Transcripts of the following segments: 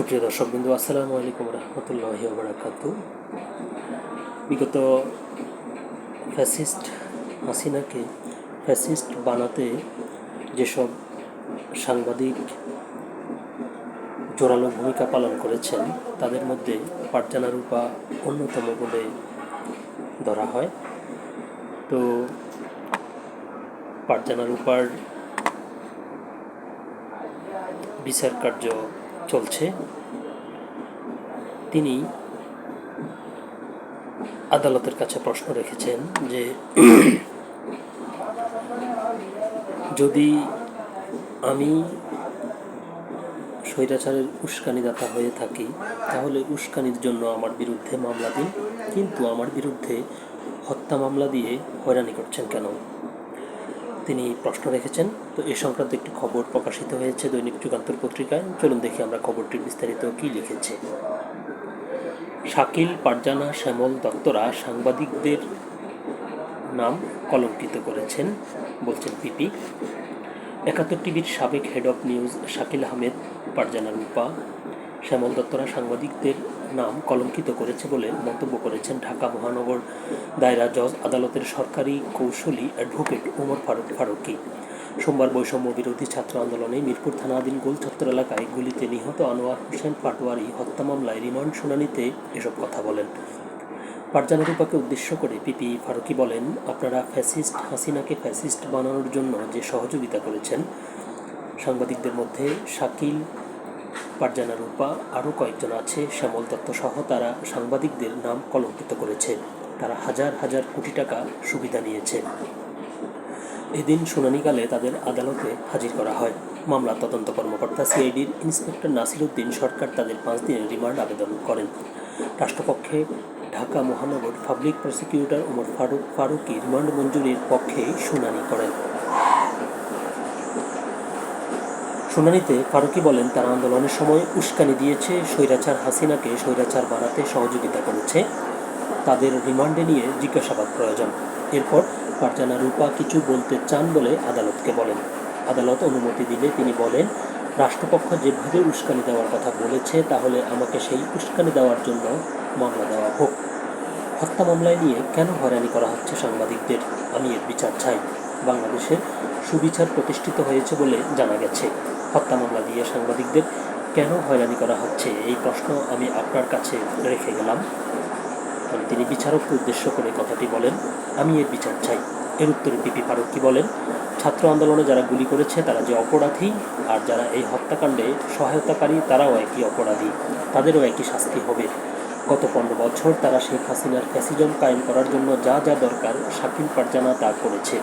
সুপ্রিয় দর্শক বিন্দু, আসসালামু আলাইকুম রহমতুল্লাহি বারাকাত বিগত ফ্যাসিস্ট হাসিনাকে ফ্যাসিস্ট বানাতে যেসব সাংবাদিক জোরালো ভূমিকা পালন করেছেন, তাদের মধ্যে পারজানা রূপা অন্যতম বলে ধরা হয়। তো পারজানা রূপার বিচার কার্য চলছে। তিনি আদালতের কাছে প্রশ্ন রেখেছেন যে, যদি আমি স্বৈরাচারের উস্কানিদাতা হয়ে থাকি, তাহলে উস্কানির জন্য আমার বিরুদ্ধে মামলা দিন। কিন্তু আমার বিরুদ্ধে হত্যা মামলা দিয়ে হয়রানি করছেন কেন? তিনি প্রশ্ন রেখেছেন। তো এ সংক্রান্ত একটি খবর প্রকাশিত হয়েছে দৈনিক যুগান্তর পত্রিকায়। চলুন দেখি আমরা খবরটির বিস্তারিত কী লিখেছে। শাকিল, পারজানা, শ্যামল দত্তরা সাংবাদিকদের নাম কলঙ্কিত করেছেন, বলছেন পিপি। একাত্তর টিভির সাবেক head of news Shakil Ahmed, Farzana Rupa Shyamal দত্তরা সাংবাদিকদের নাম কলঙ্কিত করেছে বলে মন্তব্য করেছেন ঢাকা মহানগর দায়রা জজ আদালতের সরকারি কৌশলী অ্যাডভোকেট ওমর ফারুক ফারুকি। সোমবার বৈষম্য বিরোধী ছাত্র আন্দোলনে মিরপুর থানাধীন গোলচত্বর এলাকায় গুলিতে নিহত আনোয়ার হোসেন পাটোয়ারি হত্যা মামলায় রিমান্ড শুনানিতে এসব কথা বলেন। পারজানা রূপাকে উদ্দেশ্য করে পিপি ফারুকি বলেন, আপনারা ফ্যাসিস্ট হাসিনাকে ফ্যাসিস্ট বানানোর জন্য যে সহযোগিতা করেছেন। সাংবাদিকদের মধ্যে শাকিল পারজানা রূপা, আরও কয়েকজন আছে। শ্যামল দত্ত সহ তারা সাংবাদিকদের নাম কলঙ্কিত করেছে। তারা হাজার হাজার কোটি টাকা সুবিধা নিয়েছে। এদিন শুনানিকালে তাদের আদালতে হাজির করা হয়। মামলা তদন্ত কর্মকর্তা সিআইডির ইন্সপেক্টর নাসির উদ্দিন সরকার তাদের পাঁচ দিনের রিমান্ড আবেদন করেন। রাষ্ট্রপক্ষে ঢাকা মহানগর public prosecutor Omar Faruk Faruki remand মঞ্জুরির পক্ষে শুনানি করেন। শুনানিতে ফারুকি বলেন, তারা আন্দোলনের সময় উস্কানি দিয়েছে, স্বৈরাচার হাসিনাকে স্বৈরাচার বাড়াতে সহযোগিতা করেছে। তাদের রিমান্ডে নিয়ে জিজ্ঞাসাবাদ প্রয়োজন। এরপর ফারজানা রূপা কিছু বলতে চান বলে আদালতকে বলেন। আদালত অনুমতি দিলে তিনি বলেন, রাষ্ট্রপক্ষ যেভাবে উস্কানি দেওয়ার কথা বলেছে, তাহলে আমাকে সেই উস্কানি দেওয়ার জন্য মামলা দেওয়া হোক। হত্যা মামলায় নিয়ে কেন হয়রানি করা হচ্ছে সাংবাদিকদের? আমি এর বিচার চাই। বাংলাদেশের সুবিচার প্রতিষ্ঠিত হয়েছে বলে জানা গেছে। হত্যা মামলা দিয়ে সাংবাদিকদের কেন হয়রানি করা হচ্ছে, এই প্রশ্ন আমি আপনার কাছে রেখে গেলাম। তিনি বিচারককে উদ্দেশ্য করে কথাটি বলেন, আমি এর বিচার চাই। এর উত্তরে পিপি ফারুকি বলেন, ছাত্র আন্দোলনে যারা গুলি করেছে তারা যে অপরাধী, আর যারা এই হত্যাকাণ্ডে সহায়তাকারী তারাও একই অপরাধী, তাদেরও একই শাস্তি হবে। গত পনেরো বছর তারা শেখ হাসিনার ফ্যাসিজম কায়েম করার জন্য যা যা দরকার, শাকিল পারজানা তা করেছে।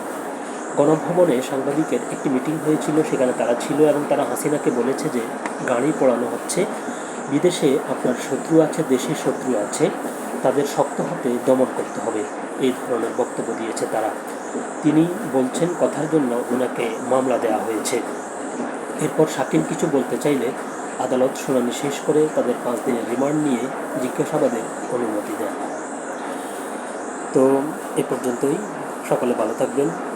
গণভবনে সাংবাদিকের একটি মিটিং হয়েছিল, সেখানে তারা ছিল এবং তারা হাসিনাকে বলেছে যে গাড়ি পোড়ানো হচ্ছে। বিদেশে আপনার শত্রু আছে, দেশে শত্রু আছে, তাদের শক্ত হাতে দমন করতে হবে, এই ধরনের বক্তব্য দিয়েছে তারা। তিনি বলছেন, কথার জন্য ওনাকে মামলা দেওয়া হয়েছে। এরপর শাকিল কিছু বলতে চাইলে আদালত শুনানি শেষ করে তাদের পাঁচ দিনের রিমান্ড নিয়ে জিজ্ঞাসাবাদের অনুমতি দেন। তো এ পর্যন্তই। সকলে ভালো থাকবেন।